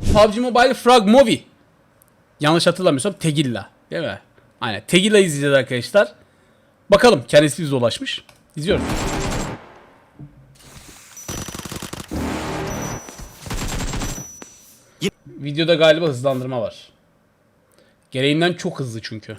PUBG Mobile Frag Movie. Yanlış hatırlamıyorsam Tegilla. Değil mi? Aynen. Tegilla izleyeceğiz arkadaşlar. Bakalım kendisi bize ulaşmış. İzliyoruz. Videoda galiba hızlandırma var. Gereğinden çok hızlı çünkü.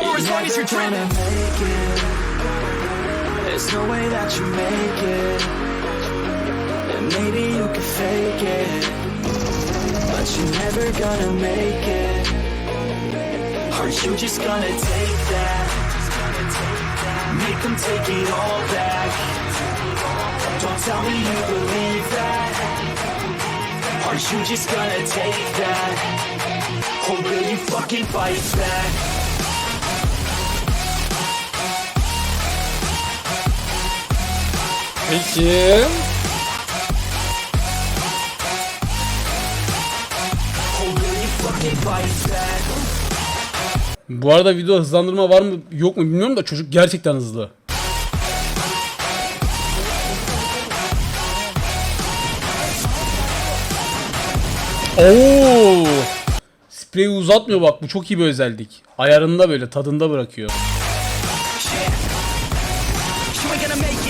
Power as long as you're dreaming. There's no way that you make it. And maybe you can fake it. But you're never gonna make it. Are you just gonna take that? Make them take it all back. Don't tell me you believe that. Are you just gonna take that? Or will you fucking fight back? Peki. Bu arada video hızlandırma var mı yok mu bilmiyorum da çocuk gerçekten hızlı. Oo! Spreyi uzatmıyor bak bu çok iyi bir özellik. Ayarında böyle tadında bırakıyor.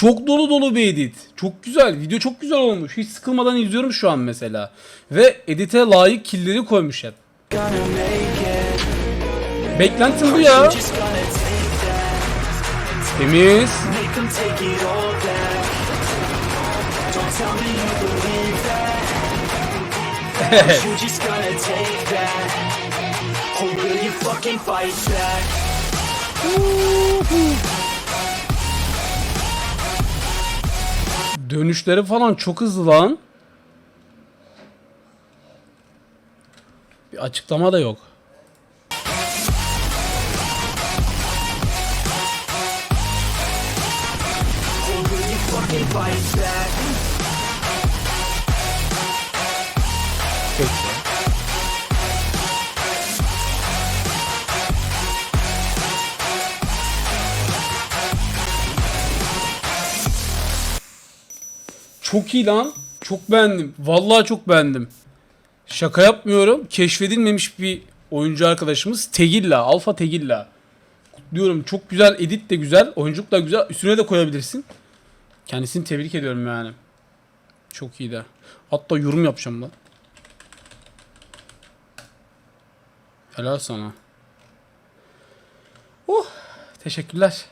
Çok dolu dolu bir edit. Çok güzel. Video çok güzel olmuş. Hiç sıkılmadan izliyorum şu an mesela. Ve edite layık killleri koymuş hep. Beklentim bu ya. Temiz. Dönüşleri falan çok hızlı lan. Bir açıklama da yok. Peki. Çok iyi lan. Çok beğendim. Vallahi çok beğendim. Şaka yapmıyorum. Keşfedilmemiş bir oyuncu arkadaşımız Tegilla. Alfa Tegilla. Kutluyorum. Çok güzel. Edit de güzel. Oyunculuk da güzel. Üstüne de koyabilirsin. Kendisini tebrik ediyorum yani. Çok iyi de. Hatta yorum yapacağım lan. Helal sana. Oh, teşekkürler.